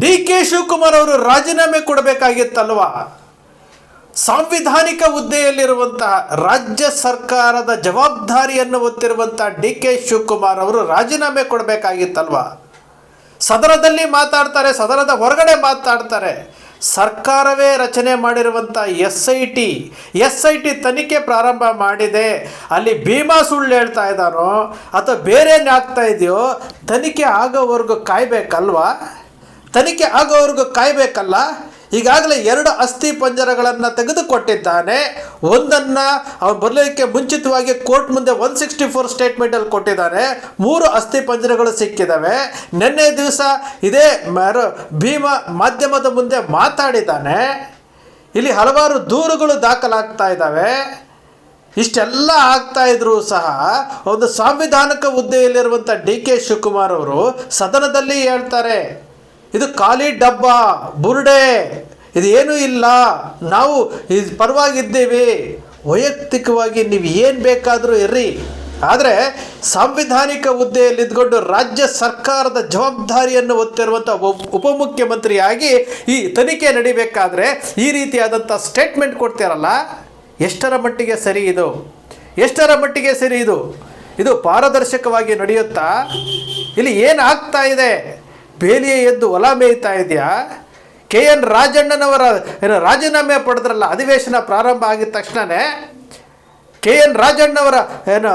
D K Shivakumar ಅವರು ರಾಜೀನಾಮೆ ಕೊಡಬೇಕಾಗಿತ್ತಲ್ವಾ? ಸಾಂವಿಧಾನಿಕ ಹುದ್ದೆಯಲ್ಲಿರುವಂತಹ ರಾಜ್ಯ ಸರ್ಕಾರದ ಜವಾಬ್ದಾರಿಯನ್ನು ಹೊತ್ತಿರುವಂತಹ ಡಿ ಕೆ ಶಿವಕುಮಾರ್ ಅವರು ರಾಜೀನಾಮೆ ಕೊಡಬೇಕಾಗಿತ್ತಲ್ವಾ? ಸದನದಲ್ಲಿ ಮಾತಾಡ್ತಾರೆ, ಸದನದ ಹೊರಗಡೆ ಮಾತಾಡ್ತಾರೆ. ಸರ್ಕಾರವೇ ರಚನೆ ಮಾಡಿರುವಂಥ S I T, S I T ತನಿಖೆ ಪ್ರಾರಂಭ ಮಾಡಿದೆ. ಅಲ್ಲಿ ಭೀಮಾ ಸುಳ್ಳು ಹೇಳ್ತಾ ಇದ್ದಾನೋ ಅಥವಾ ಬೇರೆ ಆಗ್ತಾ ಇದೆಯೋ, ತನಿಖೆ ಆಗೋವರೆಗೂ ಕಾಯ್ಬೇಕಲ್ವಾ? ತನಿಖೆ ಆಗೋವರೆಗೂ ಕಾಯಬೇಕಲ್ಲ? ಈಗಾಗಲೇ ಎರಡು ಅಸ್ಥಿ ಪಂಜರಗಳನ್ನು ತೆಗೆದುಕೊಟ್ಟಿದ್ದಾನೆ. ಒಂದನ್ನು ಅವನು ಬರಲಿಕ್ಕೆ ಮುಂಚಿತವಾಗಿ ಕೋರ್ಟ್ ಮುಂದೆ ಒನ್ ಸಿಕ್ಸ್ಟಿ ಫೋರ್ ಸ್ಟೇಟ್ಮೆಂಟಲ್ಲಿ ಕೊಟ್ಟಿದ್ದಾನೆ. ಮೂರು ಅಸ್ಥಿ ಪಂಜರಗಳು ಸಿಕ್ಕಿದ್ದಾವೆ ನಿನ್ನೆ ದಿವಸ ಇದೇ ಮರು ಭೀಮ ಮಾಧ್ಯಮದ ಮುಂದೆ ಮಾತಾಡಿದ್ದಾನೆ. ಇಲ್ಲಿ ಹಲವಾರು ದೂರುಗಳು ದಾಖಲಾಗ್ತಾ ಇದ್ದಾವೆ. ಇಷ್ಟೆಲ್ಲ ಆಗ್ತಾ ಇದ್ರು ಸಹ ಒಂದು ಸಾಂವಿಧಾನಿಕ ಹುದ್ದೆಯಲ್ಲಿರುವಂಥ ಡಿ ಕೆ ಶಿವಕುಮಾರ್ ಅವರು ಸದನದಲ್ಲಿ ಹೇಳ್ತಾರೆ. ಇದು ಖಾಲಿ ಡಬ್ಬ, ಬುರುಡೆ, ಇದು ಏನೂ ಇಲ್ಲ. ನಾವು ಇದು ಪರವಾಗಿದ್ದೀವಿ. ವೈಯಕ್ತಿಕವಾಗಿ ನೀವು ಏನು ಬೇಕಾದರೂ ಇರ್ರಿ. ಆದರೆ ಸಾಂವಿಧಾನಿಕ ಹುದ್ದೆಯಲ್ಲಿ ಇದ್ಕೊಂಡು ರಾಜ್ಯ ಸರ್ಕಾರದ ಜವಾಬ್ದಾರಿಯನ್ನು ಹೊತ್ತಿರುವಂಥ ಉಪಮುಖ್ಯಮಂತ್ರಿಯಾಗಿ ಈ ತನಿಖೆ ನಡಿಬೇಕಾದ್ರೆ ಈ ರೀತಿಯಾದಂಥ ಸ್ಟೇಟ್ಮೆಂಟ್ ಕೊಡ್ತೀರಲ್ಲ? ಎಷ್ಟರ ಮಟ್ಟಿಗೆ ಸರಿ ಇದು? ಎಷ್ಟರ ಮಟ್ಟಿಗೆ ಸರಿ ಇದು? ಇದು ಪಾರದರ್ಶಕವಾಗಿ ನಡೆಯುತ್ತಾ? ಇಲ್ಲಿ ಏನಾಗ್ತಾ ಇದೆ? ಬೇಲಿಯ ಎದ್ದು ಹೊಲ ಮೇಯ್ತಾ ಇದೆಯಾ? ಕೆ ಎನ್ ರಾಜಣ್ಣನವರ ಏನು ರಾಜೀನಾಮೆ ಪಡೆದ್ರಲ್ಲ, ಅಧಿವೇಶನ ಪ್ರಾರಂಭ ಆಗಿದ ತಕ್ಷಣವೇ ಕೆ ಎನ್ ರಾಜಣ್ಣವರ ಏನು,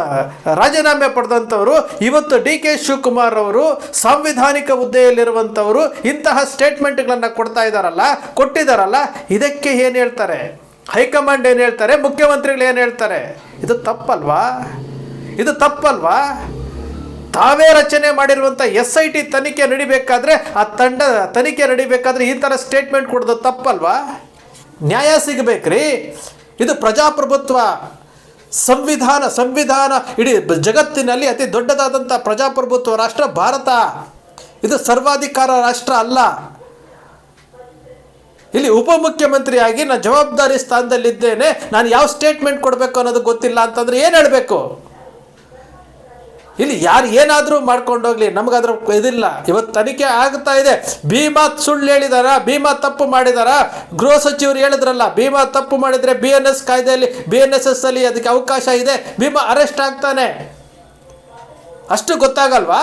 ರಾಜೀನಾಮೆ ಪಡೆದಂಥವರು, ಇವತ್ತು ಡಿ ಕೆ ಶಿವಕುಮಾರ್ ಅವರು ಸಾಂವಿಧಾನಿಕ ಹುದ್ದೆಯಲ್ಲಿರುವಂಥವರು ಇಂತಹ ಸ್ಟೇಟ್ಮೆಂಟ್ಗಳನ್ನು ಕೊಡ್ತಾ ಇದ್ದಾರಲ್ಲ ಕೊಟ್ಟಿದ್ದಾರಲ್ಲ ಇದಕ್ಕೆ ಏನು ಹೇಳ್ತಾರೆ? ಹೈಕಮಾಂಡ್ ಏನು ಹೇಳ್ತಾರೆ? ಮುಖ್ಯಮಂತ್ರಿಗಳು ಏನು ಹೇಳ್ತಾರೆ? ಇದು ತಪ್ಪಲ್ವಾ? ಇದು ತಪ್ಪಲ್ವಾ? ತಾವೇ ರಚನೆ ಮಾಡಿರುವಂಥ ಎಸ್ ಐ ಟಿ ತನಿಖೆ ನಡಿಬೇಕಾದ್ರೆ, ಆ ತಂಡ ತನಿಖೆ ನಡಿಬೇಕಾದ್ರೆ ಈ ಥರ ಸ್ಟೇಟ್ಮೆಂಟ್ ಕೊಡೋದು ತಪ್ಪಲ್ವಾ? ನ್ಯಾಯ ಸಿಗಬೇಕ್ರಿ. ಇದು ಪ್ರಜಾಪ್ರಭುತ್ವ ಸಂವಿಧಾನ ಸಂವಿಧಾನ ಇಡೀ ಜಗತ್ತಿನಲ್ಲಿ ಅತಿ ದೊಡ್ಡದಾದಂಥ ಪ್ರಜಾಪ್ರಭುತ್ವ ರಾಷ್ಟ್ರ ಭಾರತ. ಇದು ಸರ್ವಾಧಿಕಾರ ರಾಷ್ಟ್ರ ಅಲ್ಲ. ಇಲ್ಲಿ ಉಪಮುಖ್ಯಮಂತ್ರಿಯಾಗಿ ನಾನು ಜವಾಬ್ದಾರಿ ಸ್ಥಾನದಲ್ಲಿದ್ದೇನೆ. ನಾನು ಯಾವ ಸ್ಟೇಟ್ಮೆಂಟ್ ಕೊಡಬೇಕು ಅನ್ನೋದು ಗೊತ್ತಿಲ್ಲ ಅಂತಂದ್ರೆ ಏನು ಹೇಳಬೇಕು? ಇಲ್ಲಿ ಯಾರು ಏನಾದರೂ ಮಾಡ್ಕೊಂಡೋಗ್ಲಿ ನಮಗಾದ್ರ ಇದಿಲ್ಲ. ಇವತ್ತು ತನಿಖೆ ಆಗ್ತಾ ಇದೆ. ಭೀಮಾ ಸುಳ್ಳು ಹೇಳಿದಾರ? ಭೀಮಾ ತಪ್ಪು ಮಾಡಿದಾರ? ಗೃಹ ಸಚಿವರು ಹೇಳಿದ್ರಲ್ಲ, ಭೀಮಾ ತಪ್ಪು ಮಾಡಿದರೆ ಬಿ ಎನ್ ಎಸ್ ಕಾಯ್ದೆಯಲ್ಲಿ ಬಿ ಎನ್ ಎಸ್ ಎಸ್ ಅಲ್ಲಿ ಅದಕ್ಕೆ ಅವಕಾಶ ಇದೆ. ಭೀಮಾ ಅರೆಸ್ಟ್ ಆಗ್ತಾನೆ. ಅಷ್ಟು ಗೊತ್ತಾಗಲ್ವಾ?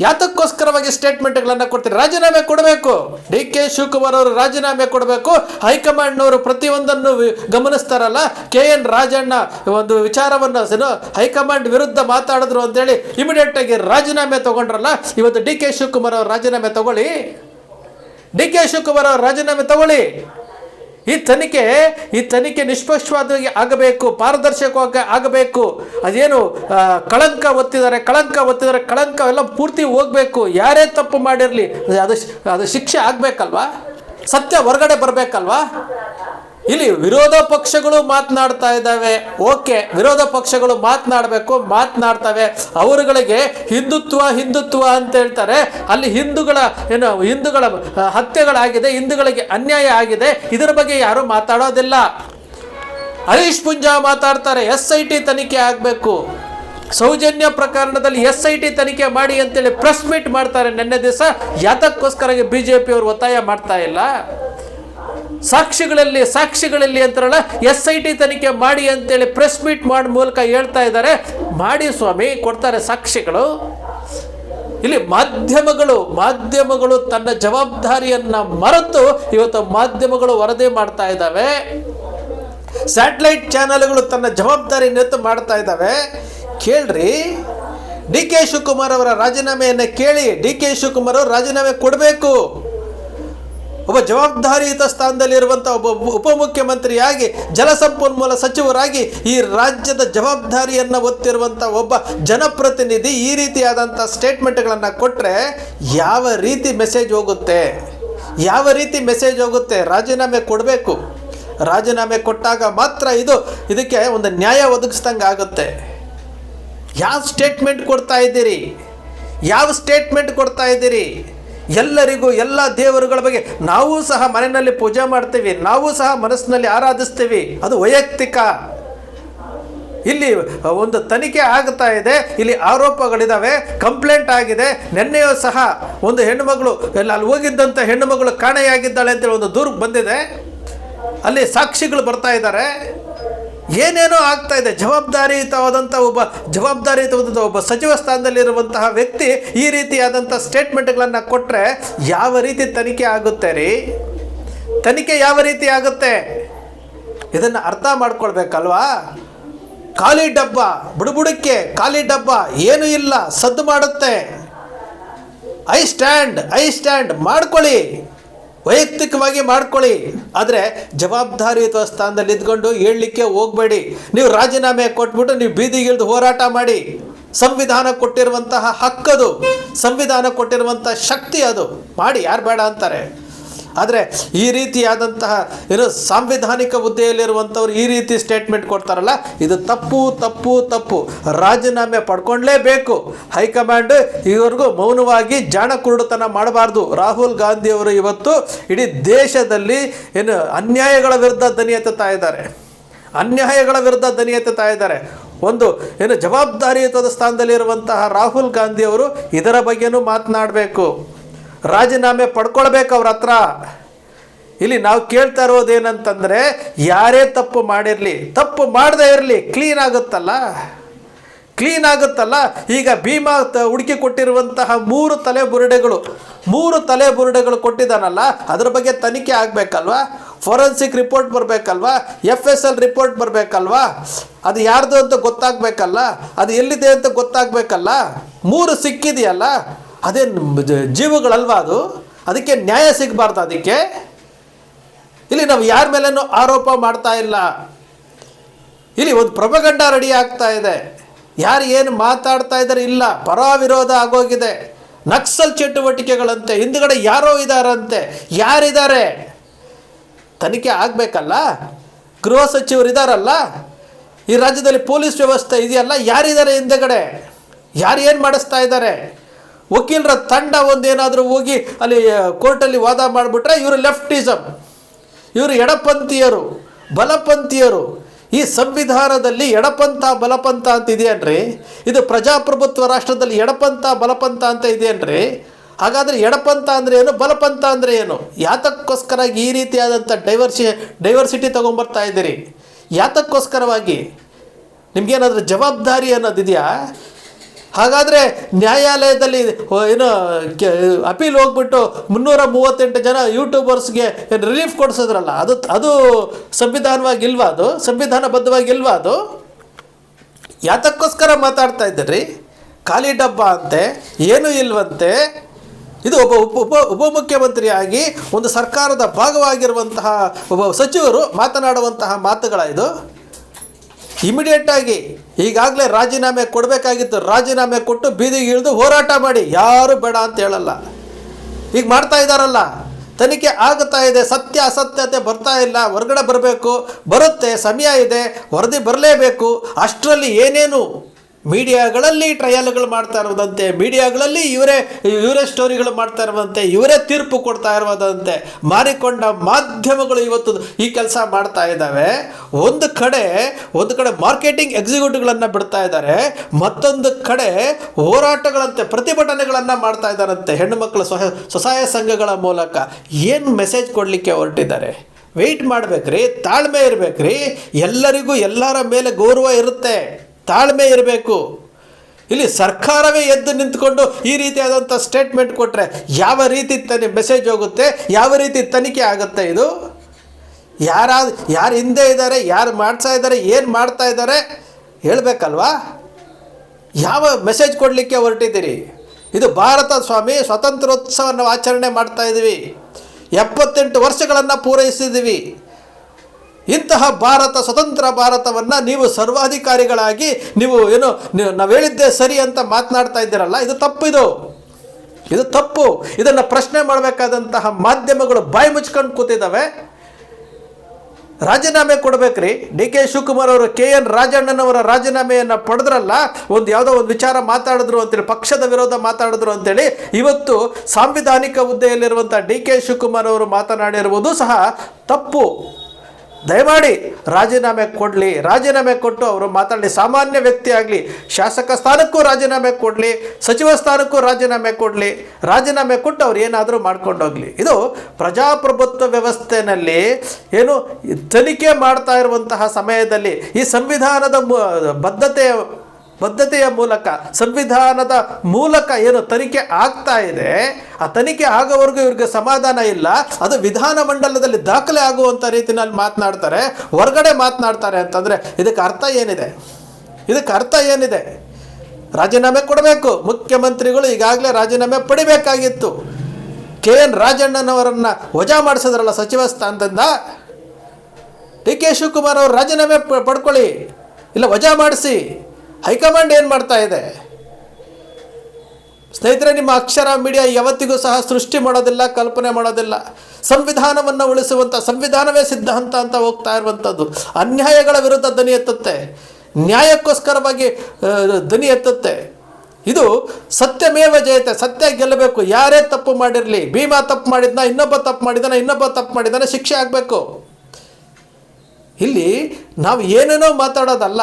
ಯಾತಕ್ಕೋಸ್ಕರವಾಗಿ ಸ್ಟೇಟ್ಮೆಂಟ್ಗಳನ್ನು ಕೊಡ್ತೀರಿ? ರಾಜೀನಾಮೆ ಕೊಡಬೇಕು. ಡಿ ಕೆ ಶಿವಕುಮಾರ್ ಅವರು ರಾಜೀನಾಮೆ ಕೊಡಬೇಕು. ಹೈಕಮಾಂಡ್ನವರು ಪ್ರತಿಯೊಂದನ್ನು ಗಮನಿಸ್ತಾರಲ್ಲ? ಕೆ ಎನ್ ರಾಜಣ್ಣ ಒಂದು ವಿಚಾರವನ್ನು ಹೈಕಮಾಂಡ್ ವಿರುದ್ಧ ಮಾತಾಡಿದ್ರು ಅಂತೇಳಿ ಇಮಿಡಿಯೇಟ್ ಆಗಿ ರಾಜೀನಾಮೆ ತಗೊಂಡ್ರಲ್ಲ? ಇವತ್ತು ಡಿ ಕೆ ಶಿವಕುಮಾರ್ ಅವರು ರಾಜೀನಾಮೆ ತಗೊಳ್ಳಿ. ಡಿ ಕೆ ಶಿವಕುಮಾರ್ ಅವರು ರಾಜೀನಾಮೆ ತಗೊಳ್ಳಿ. ಈ ತನಿಖೆ ಈ ತನಿಖೆ ನಿಷ್ಪಕ್ಷವಾಗಿ ಆಗಬೇಕು, ಪಾರದರ್ಶಕವಾಗಿ ಆಗಬೇಕು. ಅದೇನು ಕಳಂಕ ಒತ್ತಿದ್ದಾರೆ ಕಳಂಕ ಒತ್ತಿದ್ದಾರೆ ಕಳಂಕ ಎಲ್ಲ ಪೂರ್ತಿ ಹೋಗಬೇಕು. ಯಾರೇ ತಪ್ಪು ಮಾಡಿರಲಿ, ಅದು ಅದು ಶಿಕ್ಷೆ ಆಗಬೇಕಲ್ವಾ? ಸತ್ಯ ಹೊರಗಡೆ ಬರಬೇಕಲ್ವಾ? ಇಲ್ಲಿ ವಿರೋಧ ಪಕ್ಷಗಳು ಮಾತನಾಡ್ತಾ ಇದ್ದಾವೆ. ಓಕೆ, ವಿರೋಧ ಪಕ್ಷಗಳು ಮಾತನಾಡಬೇಕು, ಮಾತನಾಡ್ತವೆ. ಅವರುಗಳಿಗೆ ಹಿಂದುತ್ವ ಹಿಂದುತ್ವ ಅಂತ ಹೇಳ್ತಾರೆ. ಅಲ್ಲಿ ಹಿಂದೂಗಳ, ಏನು, ಹಿಂದೂಗಳ ಹತ್ಯೆಗಳಾಗಿದೆ, ಹಿಂದೂಗಳಿಗೆ ಅನ್ಯಾಯ ಆಗಿದೆ. ಇದರ ಬಗ್ಗೆ ಯಾರು ಮಾತಾಡೋದಿಲ್ಲ. ಹರೀಶ್ ಪುಂಜಾ ಮಾತಾಡ್ತಾರೆ, ಎಸ್ ಐ ಟಿ ತನಿಖೆ ಆಗಬೇಕು. ಸೌಜನ್ಯ ಪ್ರಕರಣದಲ್ಲಿ ಎಸ್ ಐ ಟಿ ತನಿಖೆ ಮಾಡಿ ಅಂತೇಳಿ ಪ್ರೆಸ್ ಮೀಟ್ ಮಾಡ್ತಾರೆ. ನಿನ್ನೆ ದಿವಸ ಯಾತಕ್ಕೋಸ್ಕರ ಬಿ ಜೆ ಒತ್ತಾಯ ಮಾಡ್ತಾ ಇಲ್ಲ. ಸಾಕ್ಷಿಗಳಲ್ಲಿ ಸಾಕ್ಷಿಗಳಲ್ಲಿ ಅಂತಾರಲ್ಲ ಎಸ್ ಐ ಟಿ ತನಿಖೆ ಮಾಡಿ ಅಂತೇಳಿ ಪ್ರೆಸ್ ಮೀಟ್ ಮಾಡೋ ಮೂಲಕ ಹೇಳ್ತಾ ಇದ್ದಾರೆ. ಮಾಡಿ ಸ್ವಾಮಿ, ಕೊಡ್ತಾರೆ ಸಾಕ್ಷಿಗಳು. ಇಲ್ಲಿ ಮಾಧ್ಯಮಗಳು ಮಾಧ್ಯಮಗಳು ತನ್ನ ಜವಾಬ್ದಾರಿಯನ್ನ ಮರೆತು ಇವತ್ತು ಮಾಧ್ಯಮಗಳು ವರದಿ ಮಾಡ್ತಾ ಇದ್ದಾವೆ. ಸ್ಯಾಟಲೈಟ್ ಚಾನೆಲ್ಗಳು ತನ್ನ ಜವಾಬ್ದಾರಿ ನೆತ್ತು ಮಾಡ್ತಾ ಇದ್ದಾವೆ. ಕೇಳ್ರಿ, ಡಿ ಕೆ ಶಿವಕುಮಾರ್ ಅವರ ರಾಜೀನಾಮೆಯನ್ನು ಕೇಳಿ, ಡಿ ಕೆ ಶಿವಕುಮಾರ್ ಅವರು ರಾಜೀನಾಮೆ ಕೊಡಬೇಕು. ಒಬ್ಬ ಜವಾಬ್ದಾರಿಯುತ ಸ್ಥಾನದಲ್ಲಿರುವಂಥ ಒಬ್ಬ ಉಪ- ಉಪಮುಖ್ಯಮಂತ್ರಿಯಾಗಿ, ಜಲಸಂಪನ್ಮೂಲ ಸಚಿವರಾಗಿ ಈ ರಾಜ್ಯದ ಜವಾಬ್ದಾರಿಯನ್ನು ಹೊತ್ತಿರುವಂಥ ಒಬ್ಬ ಜನಪ್ರತಿನಿಧಿ ಈ ರೀತಿಯಾದಂಥ ಸ್ಟೇಟ್ಮೆಂಟ್ಗಳನ್ನು ಕೊಟ್ಟರೆ ಯಾವ ರೀತಿ ಮೆಸೇಜ್ ಹೋಗುತ್ತೆ? ಯಾವ ರೀತಿ ಮೆಸೇಜ್ ಹೋಗುತ್ತೆ? ರಾಜೀನಾಮೆ ಕೊಡಬೇಕು. ರಾಜೀನಾಮೆ ಕೊಟ್ಟಾಗ ಮಾತ್ರ ಇದು ಇದಕ್ಕೆ ಒಂದು ನ್ಯಾಯ ಒದಗಿಸ್ದಂಗೆ ಆಗುತ್ತೆ. ಯಾವ ಸ್ಟೇಟ್ಮೆಂಟ್ ಕೊಡ್ತಾ ಇದ್ದೀರಿ? ಯಾವ ಸ್ಟೇಟ್ಮೆಂಟ್ ಕೊಡ್ತಾ ಇದ್ದೀರಿ? ಎಲ್ಲರಿಗೂ ಎಲ್ಲ ದೇವರುಗಳ ಬಗ್ಗೆ ನಾವು ಸಹ ಮನೆಯಲ್ಲಿ ಪೂಜೆ ಮಾಡ್ತೀವಿ, ನಾವು ಸಹ ಮನಸ್ಸಿನಲ್ಲಿ ಆರಾಧಿಸ್ತೀವಿ. ಅದು ವೈಯಕ್ತಿಕ. ಇಲ್ಲಿ ಒಂದು ತನಿಖೆ ಆಗ್ತಾ ಇದೆ, ಇಲ್ಲಿ ಆರೋಪಗಳಿದ್ದಾವೆ ಕಂಪ್ಲೇಂಟ್ ಆಗಿದೆ. ನಿನ್ನೆಯೂ ಸಹ ಒಂದು ಹೆಣ್ಣುಮಗಳು, ಎಲ್ಲ ಅಲ್ಲಿ ಹೋಗಿದ್ದಂಥ ಹೆಣ್ಣುಮಗಳು ಕಾಣೆಯಾಗಿದ್ದಾಳೆ ಅಂತೇಳಿ ಒಂದು ದೂರು ಬಂದಿದೆ. ಅಲ್ಲಿ ಸಾಕ್ಷಿಗಳು ಬರ್ತಾ ಇದ್ದಾರೆ. ಏನೇನೋ ಆಗ್ತಾ ಇದೆ ಜವಾಬ್ದಾರಿಯುತವಾದಂಥ ಒಬ್ಬ ಜವಾಬ್ದಾರಿಯುತವಾದಂಥ ಒಬ್ಬ ಸಚಿವ ಸ್ಥಾನದಲ್ಲಿರುವಂತಹ ವ್ಯಕ್ತಿ ಈ ರೀತಿಯಾದಂಥ ಸ್ಟೇಟ್ಮೆಂಟ್ಗಳನ್ನು ಕೊಟ್ಟರೆ ಯಾವ ರೀತಿ ತನಿಖೆ ಆಗುತ್ತೆ ರೀ? ತನಿಖೆ ಯಾವ ರೀತಿ ಆಗುತ್ತೆ? ಇದನ್ನು ಅರ್ಥ ಮಾಡ್ಕೊಳ್ಬೇಕಲ್ವಾ? ಖಾಲಿ ಡಬ್ಬ ಬುಡುಬುಡಕ್ಕೆ ಖಾಲಿ ಡಬ್ಬ ಏನೂ ಇಲ್ಲ, ಸದ್ದು ಮಾಡುತ್ತೆ. ಐ ಸ್ಟ್ಯಾಂಡ್ ಐ ಸ್ಟ್ಯಾಂಡ್ ಮಾಡ್ಕೊಳ್ಳಿ. ವೈಯಕ್ತಿಕವಾಗಿ ಮಾಡ್ಕೊಳ್ಳಿ. ಆದರೆ ಜವಾಬ್ದಾರಿಯುತ ಸ್ಥಾನದಲ್ಲಿ ಇದ್ಕೊಂಡು ಹೇಳಲಿಕ್ಕೆ ಹೋಗಬೇಡಿ. ನೀವು ರಾಜೀನಾಮೆ ಕೊಟ್ಬಿಟ್ಟು ನೀವು ಬೀದಿಗಿಳಿದು ಹೋರಾಟ ಮಾಡಿ. ಸಂವಿಧಾನ ಕೊಟ್ಟಿರುವಂತಹ ಹಕ್ಕದು, ಸಂವಿಧಾನ ಕೊಟ್ಟಿರುವಂಥ ಶಕ್ತಿ ಅದು. ಮಾಡಿ ಯಾರು ಬೇಡ ಅಂತಾರೆ. ಆದರೆ ಈ ರೀತಿಯಾದಂತಹ, ಏನು ಸಾಂವಿಧಾನಿಕ ಹುದ್ದೆಯಲ್ಲಿರುವಂಥವ್ರು ಈ ರೀತಿ ಸ್ಟೇಟ್ಮೆಂಟ್ ಕೊಡ್ತಾರಲ್ಲ, ಇದು ತಪ್ಪು ತಪ್ಪು ತಪ್ಪು. ರಾಜೀನಾಮೆ ಪಡ್ಕೊಳ್ಳೇಬೇಕು ಹೈಕಮಾಂಡ್ ಇವರೆಗೂ ಮೌನವಾಗಿ ಜಾಣ ಕುರುಡುತನ ಮಾಡಬಾರ್ದು. ರಾಹುಲ್ ಗಾಂಧಿಯವರು ಇವತ್ತು ಇಡೀ ದೇಶದಲ್ಲಿ, ಏನು ಅನ್ಯಾಯಗಳ ವಿರುದ್ಧ ದನಿ ಎತ್ತುತ್ತಾ ಇದ್ದಾರೆ. ಅನ್ಯಾಯಗಳ ವಿರುದ್ಧ ದನಿ ಎತ್ತುತ್ತಾ ಇದ್ದಾರೆ. ಒಂದು, ಏನು ಜವಾಬ್ದಾರಿಯುತದ ಸ್ಥಾನದಲ್ಲಿರುವಂತಹ ರಾಹುಲ್ ಗಾಂಧಿಯವರು ಇದರ ಬಗ್ಗೆನೂ ಮಾತನಾಡಬೇಕು. ರಾಜೀನಾಮೆ ಪಡ್ಕೊಳ್ಬೇಕು ಅವ್ರ ಹತ್ರ. ಇಲ್ಲಿ ನಾವು ಕೇಳ್ತಾ ಇರೋದೇನಂತಂದರೆ, ಯಾರೇ ತಪ್ಪು ಮಾಡಿರಲಿ, ತಪ್ಪು ಮಾಡದೇ ಇರಲಿ ಕ್ಲೀನ್ ಆಗುತ್ತಲ್ಲ? ಕ್ಲೀನ್ ಆಗುತ್ತಲ್ಲ? ಈಗ ಭೀಮಾ ತ ಹುಡುಕಿ ಕೊಟ್ಟಿರುವಂತಹ ಮೂರು ತಲೆ ಬುರುಡೆಗಳು ಮೂರು ತಲೆ ಬುರುಡೆಗಳು ಕೊಟ್ಟಿದ್ದಾನಲ್ಲ, ಅದ್ರ ಬಗ್ಗೆ ತನಿಖೆ ಆಗಬೇಕಲ್ವಾ? ಫೋರೆನ್ಸಿಕ್ ರಿಪೋರ್ಟ್ ಬರಬೇಕಲ್ವಾ? ಎಫ್ ಎಸ್ ಎಲ್ ರಿಪೋರ್ಟ್ ಬರಬೇಕಲ್ವಾ? ಅದು ಯಾರ್ದು ಅಂತ ಗೊತ್ತಾಗಬೇಕಲ್ಲ? ಅದು ಎಲ್ಲಿದೆ ಅಂತ ಗೊತ್ತಾಗಬೇಕಲ್ಲ? ಮೂರು ಸಿಕ್ಕಿದೆಯಲ್ಲ? ಅದೇನು ಜ- ಜೀವಗಳಲ್ವಾ ಅದು? ಅದಕ್ಕೆ ನ್ಯಾಯ ಸಿಗಬಾರ್ದು ಅದಕ್ಕೆ. ಇಲ್ಲಿ ನಾವು ಯಾರ ಮೇಲೇನೂ ಆರೋಪ ಮಾಡ್ತಾ ಇಲ್ಲ. ಇಲ್ಲಿ ಒಂದು ಪ್ರಭಗಂಡ ರೆಡಿ ಆಗ್ತಾ ಇದೆ. ಯಾರು ಏನು ಮಾತಾಡ್ತಾ ಇದ್ದಾರೆ ಇಲ್ಲ. ಪರ ವಿರೋಧ ಆಗೋಗಿದೆ. ನಕ್ಸಲ್ ಚಟುವಟಿಕೆಗಳಂತೆ, ಹಿಂದುಗಡೆ ಯಾರೋ ಇದ್ದಾರಂತೆ ಯಾರಿದ್ದಾರೆ? ತನಿಖೆ ಆಗಬೇಕಲ್ಲ? ಗೃಹ ಸಚಿವರು ಇದ್ದಾರಲ್ಲ ಈ ರಾಜ್ಯದಲ್ಲಿ ಪೊಲೀಸ್ ವ್ಯವಸ್ಥೆ ಇದೆಯಲ್ಲ? ಯಾರಿದ್ದಾರೆ ಹಿಂದೆಗಡೆ? ಯಾರು ಏನು ಮಾಡಿಸ್ತಾ ಇದ್ದಾರೆ? ವಕೀಲರ ತಂಡ ಒಂದೇನಾದರೂ ಹೋಗಿ ಅಲ್ಲಿ ಕೋರ್ಟಲ್ಲಿ ವಾದ ಮಾಡಿಬಿಟ್ರೆ ಇವರು ಲೆಫ್ಟಿಸಮ್ ಇವರು ಎಡಪಂಥೀಯರು, ಬಲಪಂಥೀಯರು. ಈ ಸಂವಿಧಾನದಲ್ಲಿ ಎಡಪಂಥ, ಬಲಪಂಥ ಅಂತ ಇದೆಯನ್ರಿ ಇದು ಪ್ರಜಾಪ್ರಭುತ್ವ ರಾಷ್ಟ್ರದಲ್ಲಿ ಎಡಪಂಥ, ಬಲಪಂಥ ಅಂತ ಇದೆಯನ್ರಿ ಹಾಗಾದರೆ ಎಡಪಂಥ ಅಂದರೆ ಏನು, ಬಲಪಂಥ ಅಂದರೆ ಏನು? ಯಾತಕ್ಕೋಸ್ಕರ ಈ ರೀತಿಯಾದಂಥ ಡೈವರ್ಸಿ, ಡೈವರ್ಸಿಟಿ ತೊಗೊಂಬರ್ತಾ ಇದ್ದೀರಿ? ಯಾತಕ್ಕೋಸ್ಕರವಾಗಿ? ನಿಮಗೇನಾದರೂ ಜವಾಬ್ದಾರಿ ಅನ್ನೋದಿದೆಯಾ? ಹಾಗಾದರೆ ನ್ಯಾಯಾಲಯದಲ್ಲಿ ಏನು ಅಪೀಲ್ ಹೋಗ್ಬಿಟ್ಟು ಮುನ್ನೂರ ಮೂವತ್ತೆಂಟು ಜನ ಯೂಟ್ಯೂಬರ್ಸ್ಗೆ ರಿಲೀಫ್ ಕೊಡಿಸಿದ್ರಲ್ಲ, ಅದು ಅದು ಸಂವಿಧಾನವಾಗಿ ಇಲ್ವಾ ಅದು? ಸಂವಿಧಾನಬದ್ಧವಾಗಿ ಇಲ್ವಾ ಅದು? ಯಾತಕ್ಕೋಸ್ಕರ ಮಾತಾಡ್ತಾ ಇದ್ದೀರಿ? ಖಾಲಿ ಡಬ್ಬ ಅಂತೆ, ಏನೂ ಇಲ್ವಂತೆ. ಇದು ಒಬ್ಬ ಉಪ ಉಪ, ಉಪಮುಖ್ಯಮಂತ್ರಿಯಾಗಿ ಒಂದು ಸರ್ಕಾರದ ಭಾಗವಾಗಿರುವಂತಹ ಒಬ್ಬ ಸಚಿವರು ಮಾತನಾಡುವಂತಹ ಮಾತುಗಳ ಇದು. ಇಮಿಡಿಯೇಟಾಗಿ ಈಗಾಗಲೇ ರಾಜೀನಾಮೆ ಕೊಡಬೇಕಾಗಿತ್ತು. ರಾಜೀನಾಮೆ ಕೊಟ್ಟು ಬೀದಿಗೆ ಇಳಿದು ಹೋರಾಟ ಮಾಡಿ. ಯಾರು ಬೇಡ ಅಂತ ಹೇಳಲ್ಲ. ಈಗ ಮಾಡ್ತಾ ಇದ್ದಾರಲ್ಲ ತನಿಖೆ ಆಗ್ತಾ ಇದೆ. ಸತ್ಯ ಅಸತ್ಯತೆ ಬರ್ತಾ ಇಲ್ಲ. ಹೊರಗಡೆ ಬರಬೇಕು. ಬರುತ್ತೆ. ಸಮಯ ಇದೆ. ವರದಿ ಬರಲೇಬೇಕು. ಅಷ್ಟರಲ್ಲಿ ಏನೇನು ಮೀಡಿಯಾಗಳಲ್ಲಿ ಟ್ರಯಲ್ಗಳು ಮಾಡ್ತಾ ಇರುವುದಂತೆ ಮೀಡಿಯಾಗಳಲ್ಲಿ ಇವರೇ ಇವರೇ ಸ್ಟೋರಿಗಳು ಮಾಡ್ತಾ ಇರುವಂತೆ, ಇವರೇ ತೀರ್ಪು ಕೊಡ್ತಾ ಇರುವುದಂತೆ ಮಾರಿಕೊಂಡ ಮಾಧ್ಯಮಗಳು ಇವತ್ತು ಈ ಕೆಲಸ ಮಾಡ್ತಾ ಇದ್ದಾವೆ. ಒಂದು ಕಡೆ ಒಂದು ಕಡೆ ಮಾರ್ಕೆಟಿಂಗ್ ಎಕ್ಸಿಕ್ಯೂಟಿವ್ಗಳನ್ನು ಬಿಡ್ತಾ ಇದ್ದಾರೆ, ಮತ್ತೊಂದು ಕಡೆ ಹೋರಾಟಗಳಂತೆ ಪ್ರತಿಭಟನೆಗಳನ್ನು ಮಾಡ್ತಾ ಇದ್ದಾರಂತೆ ಹೆಣ್ಣು ಮಕ್ಕಳ ಸ್ವಹ ಸ್ವಸಹಾಯ ಸಂಘಗಳ ಮೂಲಕ. ಏನು ಮೆಸೇಜ್ ಕೊಡಲಿಕ್ಕೆ ಹೊರಟಿದ್ದಾರೆ? ವೆಯ್ಟ್ ಮಾಡಬೇಕ್ರಿ, ತಾಳ್ಮೆ ಇರಬೇಕ್ರಿ, ಎಲ್ಲರಿಗೂ ಎಲ್ಲರ ಮೇಲೆ ಗೌರವ ಇರುತ್ತೆ. ತಾಳ್ಮೆ ಇರಬೇಕು. ಇಲ್ಲಿ ಸರ್ಕಾರವೇ ಎದ್ದು ನಿಂತ್ಕೊಂಡು ಈ ರೀತಿಯಾದಂಥ ಸ್ಟೇಟ್ಮೆಂಟ್ ಕೊಟ್ಟರೆ ಯಾವ ರೀತಿ ತನಿ ಮೆಸೇಜ್ ಹೋಗುತ್ತೆ, ಯಾವ ರೀತಿ ತನಿಖೆ ಆಗುತ್ತೆ ಇದು? ಯಾರಾದ ಯಾರು ಹಿಂದೆ ಇದ್ದಾರೆ ಯಾರು ಮಾಡ್ತಾ ಇದ್ದಾರೆ ಏನು ಮಾಡ್ತಾ ಇದ್ದಾರೆ ಹೇಳಬೇಕಲ್ವಾ? ಯಾವ ಮೆಸೇಜ್ ಕೊಡಲಿಕ್ಕೆ ಹೊರಟಿದ್ದೀರಿ? ಇದು ಭಾರತ ಸ್ವಾಮಿ ಸ್ವಾತಂತ್ರ್ಯೋತ್ಸವವನ್ನು ಆಚರಣೆ ಮಾಡ್ತಾ ಇದ್ದೀವಿ ಎಪ್ಪತ್ತೆಂಟು ವರ್ಷಗಳನ್ನು ಪೂರೈಸಿದ್ದೀವಿ ಇಂತಹ ಭಾರತ, ಸ್ವತಂತ್ರ ಭಾರತವನ್ನು ನೀವು ಸರ್ವಾಧಿಕಾರಿಗಳಾಗಿ ನೀವು ಏನು, ನೀವು ಹೇಳಿದ್ದೆ ಸರಿ ಅಂತ ಮಾತನಾಡ್ತಾ ಇದ್ದೀರಲ್ಲ, ಇದು ತಪ್ಪು ಇದು. ತಪ್ಪು. ಇದನ್ನು ಪ್ರಶ್ನೆ ಮಾಡಬೇಕಾದಂತಹ ಮಾಧ್ಯಮಗಳು ಬಾಯಿ ಮುಚ್ಕೊಂಡು ಕೂತಿದ್ದಾವೆ ರಾಜೀನಾಮೆ ಕೊಡ್ಬೇಕ್ರಿ. ಡಿ ಕೆ ಶಿವಕುಮಾರ್ ಅವರು ಕೆ ಎನ್ ರಾಜಣ್ಣನವರ ರಾಜೀನಾಮೆಯನ್ನು ಪಡೆದ್ರಲ್ಲ, ಒಂದು ಯಾವುದೋ ಒಂದು ವಿಚಾರ ಮಾತಾಡಿದ್ರು ಅಂತೇಳಿ, ಪಕ್ಷದ ವಿರೋಧ ಮಾತಾಡಿದ್ರು ಅಂತೇಳಿ, ಇವತ್ತು ಸಾಂವಿಧಾನಿಕ ಹುದ್ದೆಯಲ್ಲಿರುವಂಥ ಡಿ ಕೆ ಶಿವಕುಮಾರ್ ಅವರು ಮಾತನಾಡಿರುವುದು ಸಹ ತಪ್ಪು. ದಯಮಾಡಿ ರಾಜೀನಾಮೆ ಕೊಡಲಿ, ರಾಜೀನಾಮೆ ಕೊಟ್ಟು ಅವರು ಮಾತಾಡಲಿ. ಸಾಮಾನ್ಯ ವ್ಯಕ್ತಿ ಆಗಲಿ, ಶಾಸಕ ಸ್ಥಾನಕ್ಕೂ ರಾಜೀನಾಮೆ ಕೊಡಲಿ, ಸಚಿವ ಸ್ಥಾನಕ್ಕೂ ರಾಜೀನಾಮೆ ಕೊಡಲಿ. ರಾಜೀನಾಮೆ ಕೊಟ್ಟು ಅವ್ರು ಏನಾದರೂ ಮಾಡ್ಕೊಂಡೋಗ್ಲಿ. ಇದು ಪ್ರಜಾಪ್ರಭುತ್ವ ವ್ಯವಸ್ಥೆಯಲ್ಲಿ ಏನು ತನಿಖೆ ಮಾಡ್ತಾ ಇರುವಂತಹ ಸಮಯದಲ್ಲಿ ಈ ಸಂವಿಧಾನದ ಮು- ಬದ್ಧತೆಯ ಮೂಲಕ, ಸಂವಿಧಾನದ ಮೂಲಕ ಏನು ತನಿಖೆ ಆಗ್ತಾ ಇದೆ, ಆ ತನಿಖೆ ಆಗೋವರೆಗೂ ಇವ್ರಿಗೆ ಸಮಾಧಾನ ಇಲ್ಲ, ಅದು ವಿಧಾನ ಮಂಡಲದಲ್ಲಿ ದಾಖಲೆ ಆಗುವಂಥ ರೀತಿನಲ್ಲಿ ಮಾತನಾಡ್ತಾರೆ, ಹೊರಗಡೆ ಮಾತನಾಡ್ತಾರೆ ಅಂತಂದರೆ ಇದಕ್ಕೆ ಅರ್ಥ ಏನಿದೆ? ಇದಕ್ಕೆ ಅರ್ಥ ಏನಿದೆ? ರಾಜೀನಾಮೆ ಕೊಡಬೇಕು, ಮುಖ್ಯಮಂತ್ರಿಗಳು ಈಗಾಗಲೇ ರಾಜೀನಾಮೆ ಪಡಿಬೇಕಾಗಿತ್ತು. ಕೆ ಎನ್ ರಾಜಣ್ಣನವರನ್ನು ವಜಾ ಮಾಡಿಸಿದ್ರಲ್ಲ ಸಚಿವ ಸ್ಥಾನದಿಂದ? ಡಿ ಕೆ ಶಿವಕುಮಾರ್ ಅವರು ರಾಜೀನಾಮೆ ಪಡ್ಕೊಳ್ಳಿ, ಇಲ್ಲ ವಜಾ ಮಾಡಿಸಿ. ಹೈಕಮಾಂಡ್ ಏನು ಮಾಡ್ತಾ ಇದೆ? ಸ್ನೇಹಿತರೆ, ನಿಮ್ಮ ಅಕ್ಷರ ಮೀಡಿಯಾ ಯಾವತ್ತಿಗೂ ಸಹ ಸೃಷ್ಟಿ ಮಾಡೋದಿಲ್ಲ, ಕಲ್ಪನೆ ಮಾಡೋದಿಲ್ಲ. ಸಂವಿಧಾನವನ್ನು ಉಳಿಸುವಂಥ ಸಂವಿಧಾನವೇ ಸಿದ್ಧಾಂತ ಅಂತ ಹೋಗ್ತಾ ಇರುವಂಥದ್ದು ಅನ್ಯಾಯಗಳ ವಿರುದ್ಧ ಧ್ವನಿ ಎತ್ತುತ್ತೆ. ನ್ಯಾಯಕ್ಕೋಸ್ಕರವಾಗಿ ಧ್ವನಿ ಎತ್ತುತ್ತೆ. ಇದು ಸತ್ಯಮೇವ ಜಯತೆ, ಸತ್ಯ ಗೆಲ್ಲಬೇಕು. ಯಾರೇ ತಪ್ಪು ಮಾಡಿರಲಿ, ಭೀಮಾ ತಪ್ಪು ಮಾಡಿದ್ನ, ಇನ್ನೊಬ್ಬ ತಪ್ಪು ಮಾಡಿದಾನೆ, ಇನ್ನೊಬ್ಬ ತಪ್ಪು ಮಾಡಿದಾನೆ, ಶಿಕ್ಷೆ ಆಗಬೇಕು. ಇಲ್ಲಿ ನಾವು ಏನೇನೋ ಮಾತಾಡೋದಲ್ಲ